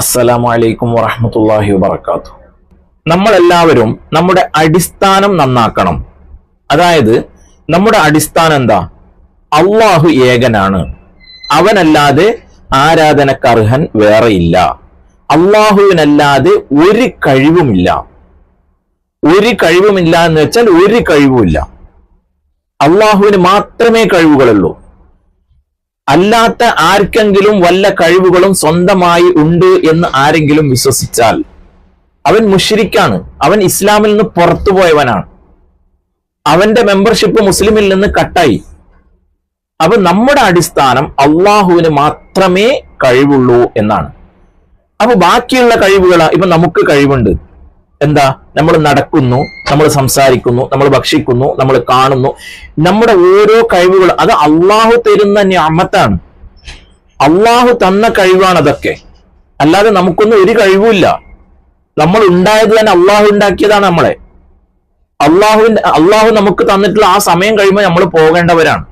അസ്സലാമു അലൈക്കും വറഹമത്തല്ലാഹി വബർക്കാത്തു നമ്മളെല്ലാവരും നമ്മുടെ അടിസ്ഥാനം നന്നാക്കണം. അതായത് നമ്മുടെ അടിസ്ഥാനം എന്താ? അള്ളാഹു ഏകനാണ്. അവനല്ലാതെ ആരാധനക്കർഹൻ വേറെയില്ല അള്ളാഹുവിനല്ലാതെ ഒരു കഴിവുമില്ല. ഒരു കഴിവുമില്ല എന്ന് വെച്ചാൽ ഒരു കഴിവുമില്ല. അള്ളാഹുവിന് മാത്രമേ കഴിവുകളുള്ളൂ. അല്ലാത്ത ആർക്കെങ്കിലും വല്ല കഴിവുകളും സ്വന്തമായി ഉണ്ട് എന്ന് ആരെങ്കിലും വിശ്വസിച്ചാൽ അവൻ മുഷിരിക്കാണ്. അവൻ ഇസ്ലാമിൽ നിന്ന് പുറത്തു പോയവനാണ്. അവന്റെ മെമ്പർഷിപ്പ് മുസ്ലിമിൽ നിന്ന് കട്ടായി. അപ്പൊ നമ്മുടെ അടിസ്ഥാനം അള്ളാഹുവിന് മാത്രമേ കഴിവുള്ളൂ എന്നാണ്. അപ്പൊ ബാക്കിയുള്ള കഴിവുകളാ ഇപ്പൊ നമുക്ക് കഴിവുണ്ട്. എന്താ? നമ്മൾ നടക്കുന്നു നമ്മൾ സംസാരിക്കുന്നു നമ്മൾ ഭക്ഷിക്കുന്നു നമ്മൾ കാണുന്നു. നമ്മുടെ ഓരോ കഴിവുകൾ അത് അള്ളാഹു തരുന്ന ഞാമത്താണ്. അള്ളാഹു തന്ന കഴിവാണ് അതൊക്കെ. അല്ലാതെ നമുക്കൊന്നും ഒരു കഴിവുമില്ല. നമ്മൾ ഉണ്ടായത് തന്നെ അള്ളാഹു ഉണ്ടാക്കിയതാണ് നമ്മളെ. അള്ളാഹുവിന്റെ അള്ളാഹു നമുക്ക് തന്നിട്ടുള്ള ആ സമയം കഴിയുമ്പോൾ നമ്മൾ പോകേണ്ടവരാണ്.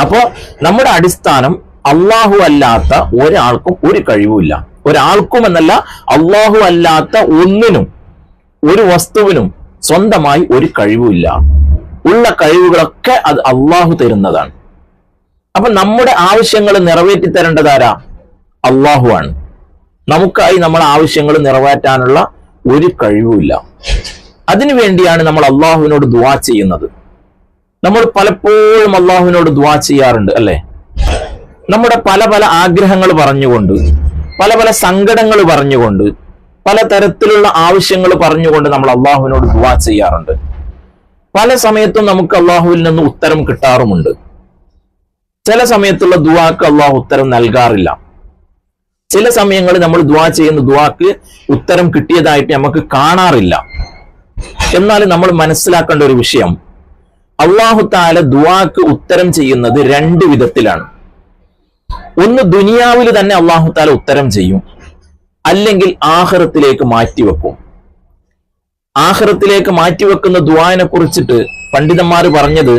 അപ്പോ നമ്മുടെ അടിസ്ഥാനം അള്ളാഹു അല്ലാത്ത ഒരാൾക്കും ഒരു കഴിവുമില്ല. ഒരാൾക്കും എന്നല്ല അള്ളാഹു അല്ലാത്ത ഒന്നിനും ഒരു വസ്തുവിനും സ്വന്തമായി ഒരു കഴിവുമില്ല. ഉള്ള കഴിവുകളൊക്കെ അത് അള്ളാഹു തരുന്നതാണ്. അപ്പൊ നമ്മുടെ ആവശ്യങ്ങൾ നിറവേറ്റി തരേണ്ടതാരാ അള്ളാഹുവാണ് നമുക്കായി നമ്മളെ ആവശ്യങ്ങൾ നിറവേറ്റാനുള്ള ഒരു കഴിവുമില്ല. അതിനു വേണ്ടിയാണ് നമ്മൾ അള്ളാഹുവിനോട് ദുവാ ചെയ്യുന്നത്. നമ്മൾ പലപ്പോഴും അള്ളാഹുവിനോട് ദുവാ ചെയ്യാറുണ്ട് അല്ലെ? നമ്മുടെ പല പല ആഗ്രഹങ്ങൾ പറഞ്ഞുകൊണ്ട് പല പല സങ്കടങ്ങൾ പറഞ്ഞുകൊണ്ട് പല തരത്തിലുള്ള ആവശ്യങ്ങൾ പറഞ്ഞുകൊണ്ട് നമ്മൾ അള്ളാഹുവിനോട് ദുവാ ചെയ്യാറുണ്ട്. പല സമയത്തും നമുക്ക് അള്ളാഹുവിൽ നിന്ന് ഉത്തരം കിട്ടാറുമുണ്ട്. ചില സമയത്തുള്ള ദുവാക്ക് അള്ളാഹു ഉത്തരം നൽകാറില്ല. ചില സമയങ്ങളിൽ നമ്മൾ ദുവാ ചെയ്യുന്ന ദുവാക്ക് ഉത്തരം കിട്ടിയതായിട്ട് നമുക്ക് കാണാറില്ല. എന്നാൽ നമ്മൾ മനസ്സിലാക്കേണ്ട ഒരു വിഷയം അള്ളാഹു താല ദുവാക്ക് ഉത്തരം ചെയ്യുന്നത് രണ്ട് വിധത്തിലാണ്. ഒന്ന് ദുനിയാവിൽ തന്നെ അള്ളാഹു താല ഉത്തരം ചെയ്യും. അല്ലെങ്കിൽ ആഹ്റത്തിലേക്ക് മാറ്റിവെക്കും. ആഹ്റത്തിലേക്ക് മാറ്റിവെക്കുന്ന ദുവാനെ കുറിച്ചിട്ട് പണ്ഡിതന്മാർ പറഞ്ഞത്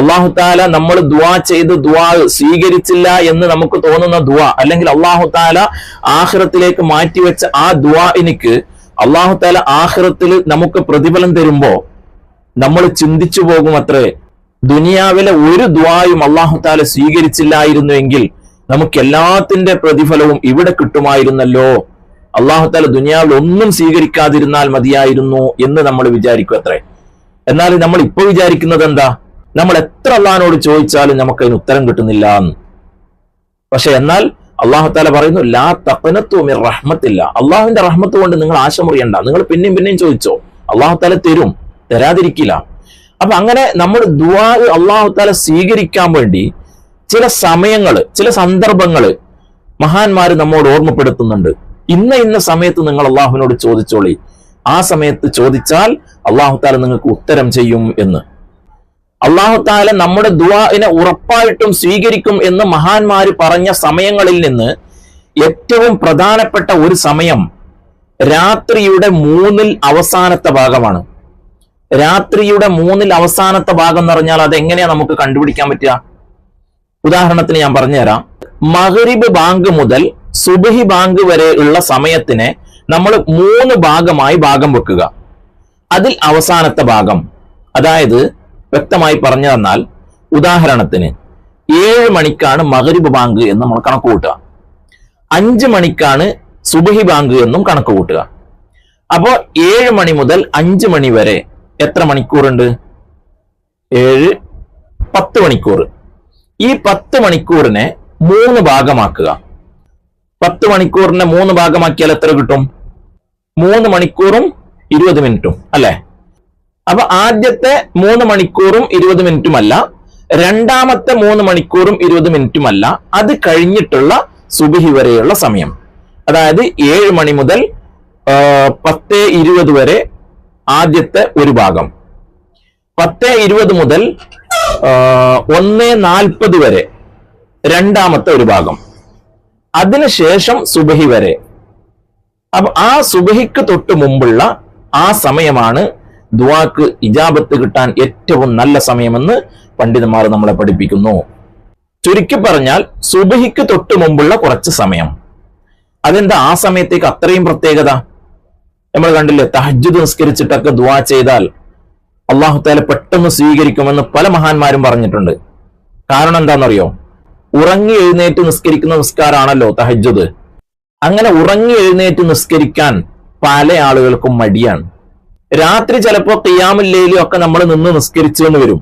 അള്ളാഹു താല നമ്മൾ ദുവാ ചെയ്ത് ദുവാ സ്വീകരിച്ചില്ല എന്ന് നമുക്ക് തോന്നുന്ന ദുവാ അല്ലെങ്കിൽ അള്ളാഹു താല ആഹ്റത്തിലേക്ക് മാറ്റിവെച്ച ആ ദുവാ എനിക്ക് അള്ളാഹു താല ആഹ്റത്തിൽ നമുക്ക് പ്രതിഫലം തരുമ്പോ നമ്മൾ ചിന്തിച്ചു പോകും അത്രേ ദുനിയാവിലെ ഒരു ദ്വായും അള്ളാഹു താല സ്വീകരിച്ചില്ലായിരുന്നുവെങ്കിൽ നമുക്ക് എല്ലാത്തിന്റെ പ്രതിഫലവും ഇവിടെ കിട്ടുമായിരുന്നല്ലോ. അള്ളാഹു താല ദുനിയാവിൽ ഒന്നും സ്വീകരിക്കാതിരുന്നാൽ മതിയായിരുന്നു എന്ന് നമ്മൾ വിചാരിക്കും അത്രേ. എന്നാൽ നമ്മൾ ഇപ്പൊ വിചാരിക്കുന്നത് എന്താ? നമ്മൾ എത്ര അള്ളഹാനോട് ചോദിച്ചാലും നമുക്ക് അതിന് ഉത്തരം കിട്ടുന്നില്ല എന്ന്. പക്ഷെ എന്നാൽ അള്ളാഹു താല പറയുന്നു ലാ തപ്പനത്വം റഹ്മത്തില്ല. അള്ളാഹുവിന്റെ റഹ്മത്ത് കൊണ്ട് നിങ്ങൾ ആശമുറിയണ്ട. നിങ്ങൾ പിന്നെയും പിന്നെയും ചോദിച്ചോ. അള്ളാഹു താല തരും തരാതിരിക്കില്ല. അപ്പൊ അങ്ങനെ നമ്മൾ ദുവാ അള്ളാഹു താല സ്വീകരിക്കാൻ വേണ്ടി ചില സമയങ്ങൾ ചില സന്ദർഭങ്ങൾ മഹാന്മാര് നമ്മോട് ഓർമ്മപ്പെടുത്തുന്നുണ്ട്. ഇന്ന ഇന്ന സമയത്ത് നിങ്ങൾ അള്ളാഹുവിനോട് ചോദിച്ചോളി. ആ സമയത്ത് ചോദിച്ചാൽ അള്ളാഹു താല നിങ്ങൾക്ക് ഉത്തരം ചെയ്യും എന്ന്. അള്ളാഹു താല നമ്മുടെ ദുവാനെ ഉറപ്പായിട്ടും സ്വീകരിക്കും എന്ന് മഹാന്മാര് പറഞ്ഞ സമയങ്ങളിൽ നിന്ന് ഏറ്റവും പ്രധാനപ്പെട്ട ഒരു സമയം രാത്രിയുടെ മൂന്നിൽ അവസാനത്തെ ഭാഗമാണ്. രാത്രിയുടെ മൂന്നിൽ അവസാനത്തെ ഭാഗം എന്ന് പറഞ്ഞാൽ അത് എങ്ങനെയാ നമുക്ക് കണ്ടുപിടിക്കാൻ പറ്റുക? ഉദാഹരണത്തിന് ഞാൻ പറഞ്ഞുതരാം. മഹരിബ് ബാങ്ക് മുതൽ സുബഹി ബാങ്ക് വരെ ഉള്ള സമയത്തിനെ നമ്മൾ മൂന്ന് ഭാഗമായി ഭാഗം വെക്കുക. അതിൽ അവസാനത്തെ ഭാഗം. അതായത് വ്യക്തമായി പറഞ്ഞു തന്നാൽ ഉദാഹരണത്തിന് ഏഴ് മണിക്കാണ് മഹരിബ് ബാങ്ക് എന്ന് നമ്മൾ കണക്ക് കൂട്ടുക. അഞ്ച് മണിക്കാണ് സുബഹി ബാങ്ക് എന്നും കണക്ക് കൂട്ടുക. അപ്പോൾ ഏഴ് മണി മുതൽ അഞ്ച് മണി വരെ എത്ര മണിക്കൂറുണ്ട്? ഏഴ് പത്ത് മണിക്കൂർ ഈ പത്ത് മണിക്കൂറിനെ മൂന്ന് ഭാഗമാക്കുക. പത്ത് മണിക്കൂറിനെ മൂന്ന് ഭാഗമാക്കിയാൽ എത്ര കിട്ടും? മൂന്ന് മണിക്കൂറും ഇരുപത് മിനിറ്റും അല്ലെ? അപ്പൊ ആദ്യത്തെ മൂന്ന് മണിക്കൂറും ഇരുപത് മിനിറ്റുമല്ല രണ്ടാമത്തെ മൂന്ന് മണിക്കൂറും ഇരുപത് മിനിറ്റുമല്ല അത് കഴിഞ്ഞിട്ടുള്ള സുബിഹി വരെയുള്ള സമയം. അതായത് ഏഴ് മണി മുതൽ പത്ത് ഇരുപത് വരെ ആദ്യത്തെ ഒരു ഭാഗം. പത്ത് ഇരുപത് മുതൽ ഒന്ന് നാൽപ്പത് വരെ രണ്ടാമത്തെ ഒരു ഭാഗം. അതിനുശേഷം സുബഹി വരെ. അപ്പൊ ആ സുബഹിക്ക് തൊട്ട് മുമ്പുള്ള ആ സമയമാണ് ദുവാക്ക് ഇജാബത്ത് കിട്ടാൻ ഏറ്റവും നല്ല സമയമെന്ന് പണ്ഡിതന്മാർ നമ്മളെ പഠിപ്പിക്കുന്നു. ചുരുക്കി പറഞ്ഞാൽ സുബഹിക്ക് തൊട്ട് മുമ്പുള്ള കുറച്ച് സമയം. അതെന്താ? ആ സമയത്തേക്ക് അത്രയും പ്രത്യേകത? നമ്മൾ കണ്ടില്ലേ തഹജുദ് നിസ്കരിച്ചിട്ടൊക്കെ ദുവാ ചെയ്താൽ അള്ളാഹു താല പെട്ടെന്ന് സ്വീകരിക്കുമെന്ന് പല മഹാന്മാരും പറഞ്ഞിട്ടുണ്ട്. കാരണം എന്താണെന്നറിയോ? ഉറങ്ങി എഴുന്നേറ്റ് നിസ്കരിക്കുന്ന നിസ്കാരാണല്ലോ തഹജുദ് അങ്ങനെ ഉറങ്ങി എഴുന്നേറ്റ് നിസ്കരിക്കാൻ പല ആളുകൾക്കും മടിയാണ്. രാത്രി ചിലപ്പോ തിയാമില്ലയിലും ഒക്കെ നമ്മൾ നിന്ന് നിസ്കരിച്ചു എന്ന് വരും.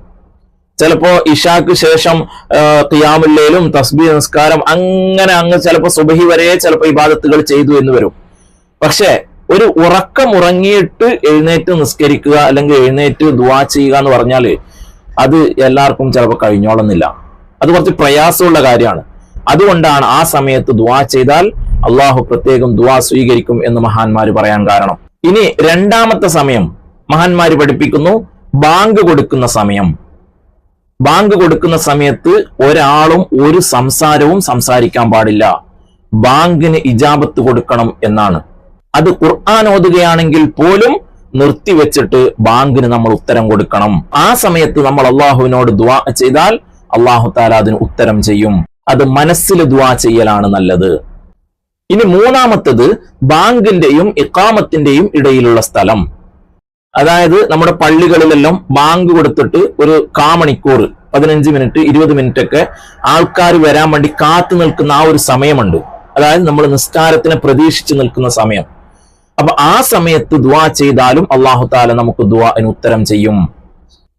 ചിലപ്പോ ഇഷാക്ക് ശേഷം തിയാമില്ലയിലും തസ്ബി നിസ്കാരം അങ്ങനെ അങ്ങ് ചിലപ്പോ സുബഹി വരെ ചിലപ്പോ ഇബാദത്തുകൾ ചെയ്തു എന്ന് വരും. പക്ഷെ ഒരു ഉറക്കം ഉറങ്ങിയിട്ട് എഴുന്നേറ്റ് നിസ്കരിക്കുക അല്ലെങ്കിൽ എഴുന്നേറ്റ് ദുവാ ചെയ്യുക എന്ന് പറഞ്ഞാൽ അത് എല്ലാവർക്കും ചിലപ്പോൾ കഴിഞ്ഞോളുന്നില്ല. അത് കുറച്ച് പ്രയാസമുള്ള കാര്യമാണ്. അതുകൊണ്ടാണ് ആ സമയത്ത് ദുവാ ചെയ്താൽ അള്ളാഹു പ്രത്യേകം ദുവാ സ്വീകരിക്കും എന്ന് മഹാന്മാര് പറയാൻ കാരണം. ഇനി രണ്ടാമത്തെ സമയം മഹാന്മാര് പഠിപ്പിക്കുന്നു ബാങ്ക് കൊടുക്കുന്ന സമയം. ബാങ്ക് കൊടുക്കുന്ന സമയത്ത് ഒരാളും ഒരു സംസാരവും സംസാരിക്കാൻ പാടില്ല. ബാങ്കിന് ഇജാബത്ത് കൊടുക്കണം എന്നാണ്. അത് ഖുർആൻ ഓതുകയാണെങ്കിൽ പോലും നിർത്തിവെച്ചിട്ട് ബാങ്കിന് നമ്മൾ ഉത്തരം കൊടുക്കണം. ആ സമയത്ത് നമ്മൾ അള്ളാഹുവിനോട് ദുവാ ചെയ്താൽ അള്ളാഹു താല അതിന് ഉത്തരം ചെയ്യും. അത് മനസ്സിൽ ദുവാ ചെയ്യലാണ് നല്ലത്. ഇനി മൂന്നാമത്തത് ബാങ്കിന്റെയും ഇക്കാമത്തിന്റെയും ഇടയിലുള്ള സ്ഥലം. അതായത് നമ്മുടെ പള്ളികളിലെല്ലാം ബാങ്ക് കൊടുത്തിട്ട് ഒരു കാമണിക്കൂർ പതിനഞ്ച് മിനിറ്റ് ഇരുപത് മിനിറ്റ് ഒക്കെ ആൾക്കാർ വരാൻ വേണ്ടി കാത്തു നിൽക്കുന്ന ആ ഒരു സമയമുണ്ട്. അതായത് നമ്മൾ നിസ്കാരത്തിനെ പ്രതീക്ഷിച്ച് നിൽക്കുന്ന സമയം. അപ്പൊ ആ സമയത്ത് ദുവാ ചെയ്താലും അള്ളാഹു താല നമുക്ക് ദുവാന് ഉത്തരം ചെയ്യും.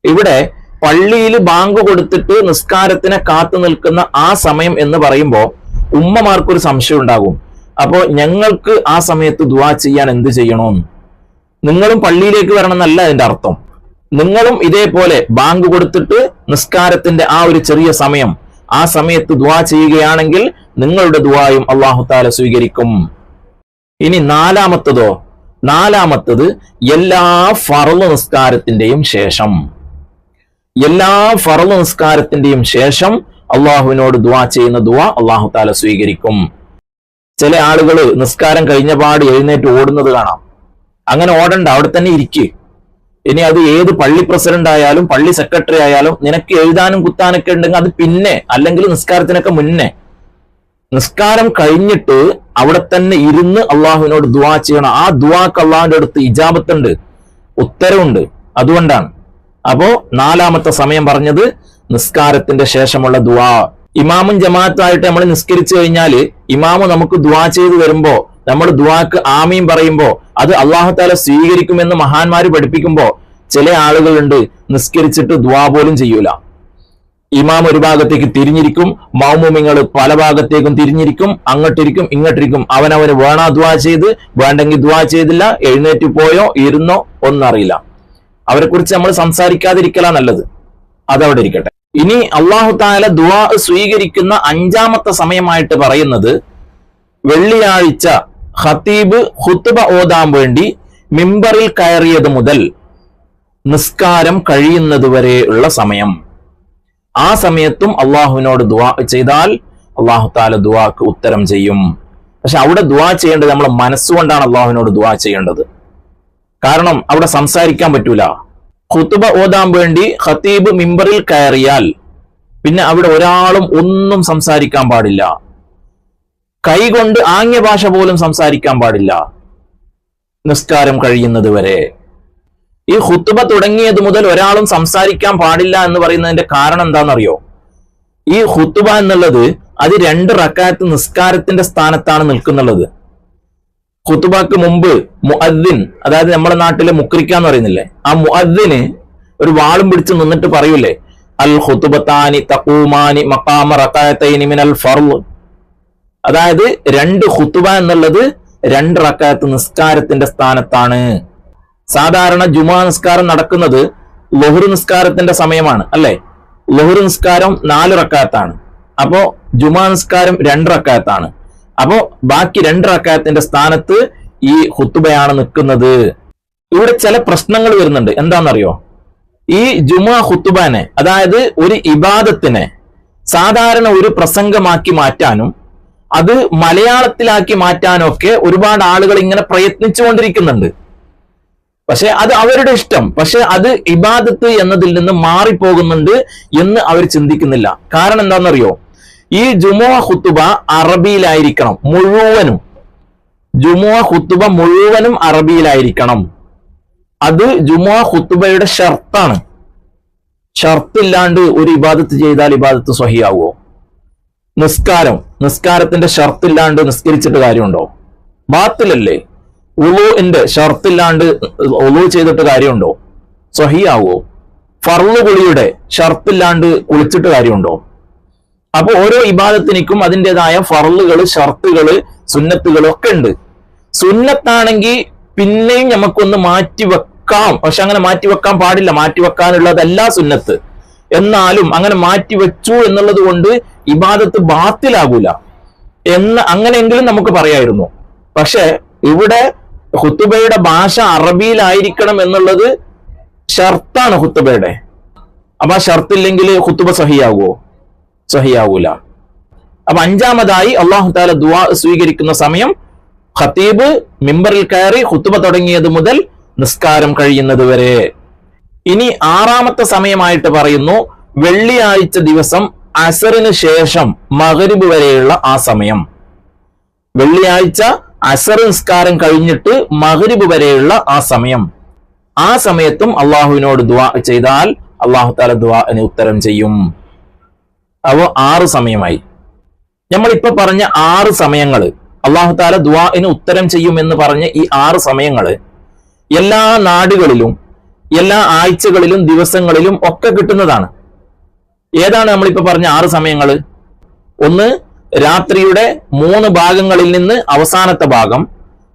ഇവിടെ പള്ളിയിൽ ബാങ്ക് കൊടുത്തിട്ട് നിസ്കാരത്തിനെ കാത്തു നിൽക്കുന്ന ആ സമയം എന്ന് പറയുമ്പോൾ ഉമ്മമാർക്കൊരു സംശയം ഉണ്ടാകും. അപ്പോൾ ഞങ്ങൾക്ക് ആ സമയത്ത് ദുവാ ചെയ്യാൻ എന്ത് ചെയ്യണമെന്ന് നിങ്ങളും പള്ളിയിലേക്ക് വരണം എന്നല്ല അതിന്റെ അർത്ഥം. നിങ്ങളും ഇതേപോലെ ബാങ്ക് കൊടുത്തിട്ട് നിസ്കാരത്തിന്റെ ആ ഒരു ചെറിയ സമയം ആ സമയത്ത് ദുവാ ചെയ്യുകയാണെങ്കിൽ നിങ്ങളുടെ ദുവായും അള്ളാഹു താല സ്വീകരിക്കും. ഇനി നാലാമത്തതോ? നാലാമത്തത് എല്ലാ ഫറു നിസ്കാരത്തിന്റെയും ശേഷം. എല്ലാ ഫറു നിസ്കാരത്തിന്റെയും ശേഷം അള്ളാഹുവിനോട് ദുവാ ചെയ്യുന്ന ദുവാ അള്ളാഹു താല സ്വീകരിക്കും. ചില ആളുകൾ നിസ്കാരം കഴിഞ്ഞ പാട് എഴുന്നേറ്റ് ഓടുന്നത് കാണാം. അങ്ങനെ ഓടണ്ട അവിടെ തന്നെ ഇരിക്കുക ഇനി അത് ഏത് പള്ളി പ്രസിഡന്റ് ആയാലും പള്ളി സെക്രട്ടറി ആയാലും നിനക്ക് എഴുതാനും കുത്താനൊക്കെ ഉണ്ടെങ്കിൽ അത് പിന്നെ അല്ലെങ്കിൽ നിസ്കാരത്തിനൊക്കെ മുന്നേ. നിസ്കാരം കഴിഞ്ഞിട്ട് അവിടെ തന്നെ ഇരുന്ന് അള്ളാഹുവിനോട് ദുവാ ചെയ്യണം. ആ ദുവാക്ക് അള്ളാഹുവിന്റെ അടുത്ത് ഇജാബത്തുണ്ട് ഉത്തരവുണ്ട്. അതുകൊണ്ടാണ്. അപ്പോ നാലാമത്തെ സമയം പറഞ്ഞത് നിസ്കാരത്തിന്റെ ശേഷമുള്ള ദുവാ ഇമാമും ജമാഅത്തായിട്ട് നമ്മൾ നിസ്കരിച്ചു കഴിഞ്ഞാൽ ഇമാമ് നമുക്ക് ദുവാ ചെയ്ത് വരുമ്പോ നമ്മൾ ദുവാക്ക് ആമീൻ പറയുമ്പോ അത് അള്ളാഹു താല സ്വീകരിക്കുമെന്ന് മഹാന്മാര് പഠിപ്പിക്കുമ്പോ ചില ആളുകളുണ്ട് നിസ്കരിച്ചിട്ട് ദുവാ പോലും ചെയ്യൂല. ഇമാം ഒരു ഭാഗത്തേക്ക് തിരിഞ്ഞിരിക്കും മൗമുമിങ്ങൾ പല ഭാഗത്തേക്കും തിരിഞ്ഞിരിക്കും അങ്ങോട്ടിരിക്കും ഇങ്ങോട്ടിരിക്കും. അവനവന് വേണോ ദ്വാ ചെയ്ത്? വേണ്ടെങ്കിൽ ദ്വാ ചെയ്തില്ല. എഴുന്നേറ്റ് പോയോ? ഇരുന്നോ? ഒന്നറിയില്ല അവരെ കുറിച്ച് നമ്മൾ സംസാരിക്കാതിരിക്കലാ നല്ലത്. അതവിടെ ഇരിക്കട്ടെ. ഇനി അള്ളാഹു താല ദുവാ സ്വീകരിക്കുന്ന അഞ്ചാമത്തെ സമയമായിട്ട് പറയുന്നത് വെള്ളിയാഴ്ച ഖത്തീബ് ഹുത്തുബ ഓതാൻ വേണ്ടി മിമ്പറിൽ കയറിയത് മുതൽ നിസ്കാരം കഴിയുന്നതുവരെ ഉള്ള സമയം. ആ സമയത്തും അള്ളാഹുവിനോട് ദുവാ ചെയ്താൽ അള്ളാഹു താല ദുവാക്ക് ഉത്തരം ചെയ്യും. പക്ഷെ അവിടെ ദുവാ ചെയ്യേണ്ടത് നമ്മൾ മനസ്സുകൊണ്ടാണ് അള്ളാഹുവിനോട് ദുവാ ചെയ്യേണ്ടത്. കാരണം അവിടെ സംസാരിക്കാൻ പറ്റൂല. ഖുത്തുബ ഓതാൻ വേണ്ടി ഖത്തീബ് മിമ്പറിൽ കയറിയാൽ പിന്നെ അവിടെ ഒരാളും ഒന്നും സംസാരിക്കാൻ പാടില്ല. കൈകൊണ്ട് ആംഗ്യ ഭാഷ പോലും സംസാരിക്കാൻ പാടില്ല. നിസ്കാരം കഴിയുന്നത് വരെ. ഈ ഹുത്തുബ തുടങ്ങിയത് മുതൽ ഒരാളും സംസാരിക്കാൻ പാടില്ല എന്ന് പറയുന്നതിന്റെ കാരണം എന്താണെന്നറിയോ? ഈ ഹുത്തുബ എന്നുള്ളത് അത് രണ്ട് റക്കായത്ത് നിസ്കാരത്തിന്റെ സ്ഥാനത്താണ് നിൽക്കുന്നുള്ളത്. ഹുത്തുബക്ക് മുമ്പ് മുഅദ്ദിൻ അതായത് നമ്മുടെ നാട്ടിലെ മുക്രിക്ക എന്ന് പറയുന്നില്ലേ? ആ മുഅദ്ദിന് ഒരു വാളും പിടിച്ച് നിന്നിട്ട് പറയൂലേ? അൽ ഹുത്തുബത്താനി തക്കൂമാനി മക്കാമ റക്കായത്തൈനി മിനൽ ഫർൾ അതായത് രണ്ട് ഹുത്തുബ എന്നുള്ളത് രണ്ട് റക്കായത്ത് നിസ്കാരത്തിന്റെ സ്ഥാനത്താണ്. സാധാരണ ജുമാ നിസ്കാരം നടക്കുന്നത് ലഹുറു നിസ്കാരത്തിന്റെ സമയമാണ് അല്ലെ? ലഹുറു നിസ്കാരം നാല് റക്കായത്താണ് അപ്പോ ജുമാ നിസ്കാരം രണ്ട് റക്കായത്താണ് അപ്പോ ബാക്കി രണ്ട് റക്കായത്തിന്റെ സ്ഥാനത്ത് ഈ ഹുത്തുബയാണ് നിൽക്കുന്നത്. ഇവിടെ ചില പ്രശ്നങ്ങൾ വരുന്നുണ്ട്. എന്താണെന്നറിയോ? ഈ ജുമാ ഹുത്തുബാനെ അതായത് ഒരു ഇബാദത്തിനെ സാധാരണ ഒരു പ്രസംഗമാക്കി മാറ്റാനും അത് മലയാളത്തിലാക്കി മാറ്റാനും മാറ്റാനൊക്കെ ഒരുപാട് ആളുകൾ ഇങ്ങനെ പ്രയത്നിച്ചുകൊണ്ടിരിക്കുന്നുണ്ട്. പക്ഷെ അത് അവരുടെ ഇഷ്ടം. പക്ഷെ അത് ഇബാദത്ത് എന്നതിൽ നിന്ന് മാറിപ്പോകുന്നുണ്ട് എന്ന് അവർ ചിന്തിക്കുന്നില്ല. കാരണം എന്താണെന്നറിയോ? ഈ ജുമോ ഹുത്തുബ അറബിയിലായിരിക്കണം മുഴുവനും. ജുമോ ഹുത്തുബ മുഴുവനും അറബിയിലായിരിക്കണം. അത് ജുമോ ഹുത്തുബയുടെ ഷർത്താണ്. ഷർത്തില്ലാണ്ട് ഒരു ഇബാദത്ത് ചെയ്താൽ ഇബാദത്ത് സ്വഹിയാവോ നിസ്കാരം. നിസ്കാരത്തിന്റെ ഷർത്തില്ലാണ്ട് നിസ്കരിച്ചിട്ട് കാര്യമുണ്ടോ? ബാത്തിലല്ലേ? ഉളുവിന്റെ ഷർത്തില്ലാണ്ട് ഉളു ചെയ്തിട്ട് കാര്യമുണ്ടോ? സ്വഹിയാവോ? ഫർളു കുളിയുടെ ഷർത്തില്ലാണ്ട് കുളിച്ചിട്ട് കാര്യമുണ്ടോ? അപ്പൊ ഓരോ ഇബാദത്തിനും അതിന്റെതായ ഫറലുകൾ ഷർത്തുകൾ സുന്നത്തുകൾ ഒക്കെ ഉണ്ട്. സുന്നത്താണെങ്കിൽ പിന്നെയും നമുക്കൊന്ന് മാറ്റി വെക്കാം പക്ഷെ അങ്ങനെ മാറ്റി വെക്കാൻ പാടില്ല. മാറ്റി വെക്കാനുള്ളതല്ല സുന്നത്ത്. എന്നാലും അങ്ങനെ മാറ്റി വെച്ചു എന്നുള്ളത് കൊണ്ട് ഇബാദത്ത് ബാത്തിലാകൂല. എന്ന് അങ്ങനെയെങ്കിലും നമുക്ക് പറയായിരുന്നു. പക്ഷെ ഇവിടെ ഹുത്തുബയുടെ ഭാഷ അറബിയിലായിരിക്കണം എന്നുള്ളത് ഷർത്താണ് ഹുത്തുബയുടെ അപ്പൊ ആ ഷർത്തില്ലെങ്കിൽ ഹുത്തുബ സഹിയാകുമോ സഹിയാവൂല. അപ്പൊ അഞ്ചാമതായി അള്ളാഹു താല ദുവാ സ്വീകരിക്കുന്ന സമയം ഖത്തീബ് മിമ്പറിൽ കയറി ഹുത്തുബ തുടങ്ങിയത് മുതൽ നിസ്കാരം കഴിയുന്നത് വരെ. ഇനി ആറാമത്തെ സമയമായിട്ട് പറയുന്നു വെള്ളിയാഴ്ച ദിവസം അസറിന് ശേഷം മകരിബ് വരെയുള്ള ആ സമയം. വെള്ളിയാഴ്ച അസർ നിസ്കാരം കഴിഞ്ഞിട്ട് മഹരിബ് വരെയുള്ള ആ സമയം. ആ സമയത്തും അള്ളാഹുവിനോട് ദുവാ ചെയ്താൽ അള്ളാഹു താല ദുവാന് ഉത്തരം ചെയ്യും. അവ ആറ് സമയമായി. നമ്മൾ നമ്മളിപ്പോ പറഞ്ഞ ആറ് സമയങ്ങൾ അള്ളാഹു താല ദുവാന് ഉത്തരം ചെയ്യും എന്ന് പറഞ്ഞ ഈ ആറ് സമയങ്ങൾ എല്ലാ നാടുകളിലും എല്ലാ ആഴ്ചകളിലും ദിവസങ്ങളിലും ഒക്കെ കിട്ടുന്നതാണ്. ഏതാണ് നമ്മളിപ്പോ പറഞ്ഞ ആറ് സമയങ്ങൾ ഒന്ന് രാത്രിയുടെ മൂന്ന് ഭാഗങ്ങളിൽ നിന്ന് അവസാനത്തെ ഭാഗം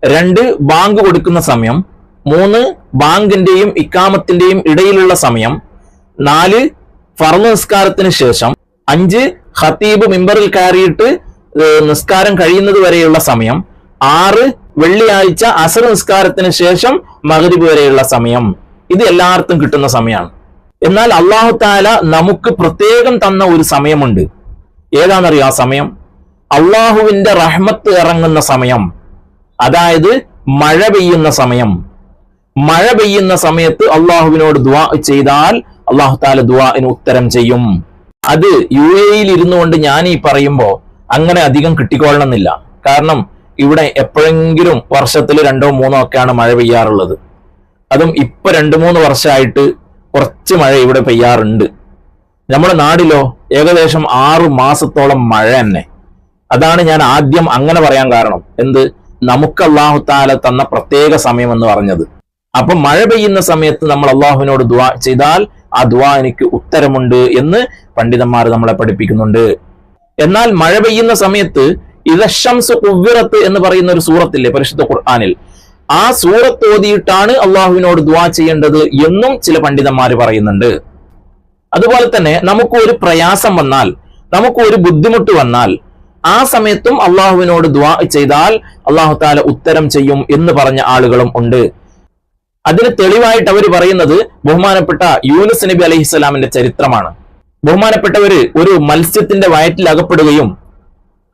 രണ്ട് ബാങ്ക് കൊടുക്കുന്ന സമയം മൂന്ന് ബാങ്കിന്റെയും ഇക്കാമത്തിന്റെയും ഇടയിലുള്ള സമയം നാല് ഫർദ് നിസ്കാരത്തിന് ശേഷം അഞ്ച് ഖത്തീബ് മിമ്പറിൽ കയറിയിട്ട് നിസ്കാരം കഴിയുന്നത് വരെയുള്ള സമയം ആറ് വെള്ളിയാഴ്ച അസർ നിസ്കാരത്തിന് ശേഷം മഗ്രിബ് വരെയുള്ള സമയം. ഇത് എല്ലാവർക്കും കിട്ടുന്ന സമയമാണ്. എന്നാൽ അള്ളാഹു താല നമുക്ക് പ്രത്യേകം തന്ന ഒരു സമയമുണ്ട്. ഏതാണെന്നറിയോ ആ സമയം? അള്ളാഹുവിന്റെ റഹ്മത്ത് ഇറങ്ങുന്ന സമയം. അതായത് മഴ പെയ്യുന്ന സമയം. മഴ പെയ്യുന്ന സമയത്ത് അള്ളാഹുവിനോട് ദുവാ ചെയ്താൽ അള്ളാഹു താല ദുവാന് ഉത്തരം ചെയ്യും. അത് യു എയിൽ ഇരുന്നു കൊണ്ട് ഞാൻ ഈ പറയുമ്പോ അങ്ങനെ അധികം കിട്ടിക്കൊള്ളണമെന്നില്ല. കാരണം ഇവിടെ എപ്പോഴെങ്കിലും വർഷത്തിൽ രണ്ടോ മൂന്നോ ഒക്കെയാണ് മഴ പെയ്യാറുള്ളത്. അതും ഇപ്പൊ രണ്ടു മൂന്ന് വർഷമായിട്ട് കുറച്ച് മഴ ഇവിടെ പെയ്യാറുണ്ട്. നമ്മുടെ നാടിലോ ഏകദേശം ആറു മാസത്തോളം മഴ തന്നെ. അതാണ് ഞാൻ ആദ്യം അങ്ങനെ പറയാൻ കാരണം. എന്ത്? നമുക്ക് അള്ളാഹു താല തന്ന പ്രത്യേക സമയം എന്ന് പറഞ്ഞത്. അപ്പൊ മഴ പെയ്യുന്ന സമയത്ത് നമ്മൾ അള്ളാഹുവിനോട് ദുവാ ചെയ്താൽ ആ ദുവാ എനിക്ക് ഉത്തരമുണ്ട് എന്ന് പണ്ഡിതന്മാർ നമ്മളെ പഠിപ്പിക്കുന്നുണ്ട്. എന്നാൽ മഴ പെയ്യുന്ന സമയത്ത് ഇതശംസ് കുവ്വിറത്ത് എന്ന് പറയുന്ന ഒരു സൂറത്തില്ലേ പരിശുദ്ധ ഖുർആാനിൽ. ആ സൂറത്ത് ഓതിയിട്ടാണ് അള്ളാഹുവിനോട് ദുവാ ചെയ്യേണ്ടത് എന്നും ചില പണ്ഡിതന്മാർ പറയുന്നുണ്ട്. അതുപോലെ തന്നെ നമുക്ക് ഒരു പ്രയാസം വന്നാൽ നമുക്ക് ഒരു ബുദ്ധിമുട്ട് വന്നാൽ ആ സമയത്തും അള്ളാഹുവിനോട് ദ്വാ ചെയ്താൽ അള്ളാഹു താല ഉത്തരം ചെയ്യും എന്ന് പറഞ്ഞ ആളുകളും ഉണ്ട്. അതിന് തെളിവായിട്ട് അവർ പറയുന്നത് ബഹുമാനപ്പെട്ട യൂനുസ് നബി അലഹിസ്സലാമിന്റെ ചരിത്രമാണ്. ബഹുമാനപ്പെട്ടവര് ഒരു മത്സ്യത്തിന്റെ വയറ്റിൽ അകപ്പെടുകയും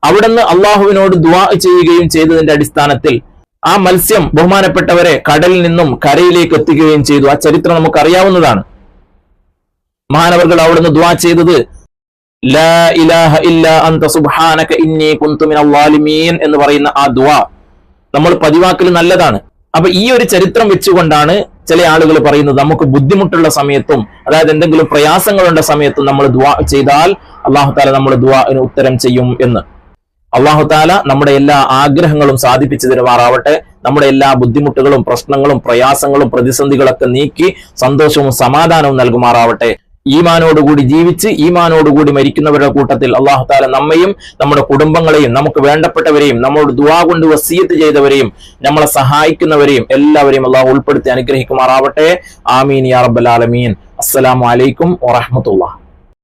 അവിടുന്ന് അള്ളാഹുവിനോട് ദ്വാ ചെയ്യുകയും ചെയ്തതിന്റെ അടിസ്ഥാനത്തിൽ ആ മത്സ്യം ബഹുമാനപ്പെട്ടവരെ കടലിൽ നിന്നും കരയിലേക്ക് എത്തിക്കുകയും ചെയ്തു. ആ ചരിത്രം നമുക്ക് അറിയാവുന്നതാണ് മഹാനവർകൾ അവിടുന്ന് ദ്വാ ചെയ്തത് എന്ന് പറയുന്ന ആ ദുവാ നമ്മൾ പതിവാക്കൽ നല്ലതാണ്. അപ്പൊ ഈ ഒരു ചരിത്രം വെച്ചുകൊണ്ടാണ് ചില ആളുകൾ പറയുന്നത് നമുക്ക് ബുദ്ധിമുട്ടുള്ള സമയത്തും അതായത് എന്തെങ്കിലും പ്രയാസങ്ങളുള്ള സമയത്തും നമ്മൾ ദുവാ ചെയ്താൽ അള്ളാഹു താല നമ്മുടെ ദുവാന് ഉത്തരം ചെയ്യും എന്ന്. അള്ളാഹു താല നമ്മുടെ എല്ലാ ആഗ്രഹങ്ങളും സാധിപ്പിച്ചു തരുമാറാവട്ടെ. നമ്മുടെ എല്ലാ ബുദ്ധിമുട്ടുകളും പ്രശ്നങ്ങളും പ്രയാസങ്ങളും പ്രതിസന്ധികളൊക്കെ നീക്കി സന്തോഷവും സമാധാനവും നൽകുമാറാവട്ടെ. ഈമാനോടുകൂടി ജീവിച്ച് ഈമാനോടുകൂടി മരിക്കുന്നവരുടെ കൂട്ടത്തിൽ അള്ളാഹു താല നമ്മയും നമ്മുടെ കുടുംബങ്ങളെയും നമുക്ക് വേണ്ടപ്പെട്ടവരെയും നമ്മളോട് ദുവാ കൊണ്ട് വസീയത്ത് ചെയ്തവരെയും നമ്മളെ സഹായിക്കുന്നവരെയും എല്ലാവരെയും അള്ളാഹു ഉൾപ്പെടുത്തി അനുഗ്രഹിക്കുമാറാവട്ടെ. ആമീൻ യാ റബ്ബൽ ആലമീൻ. അസ്സലാമു അലൈക്കും വറഹ്മത്തുള്ളാഹി.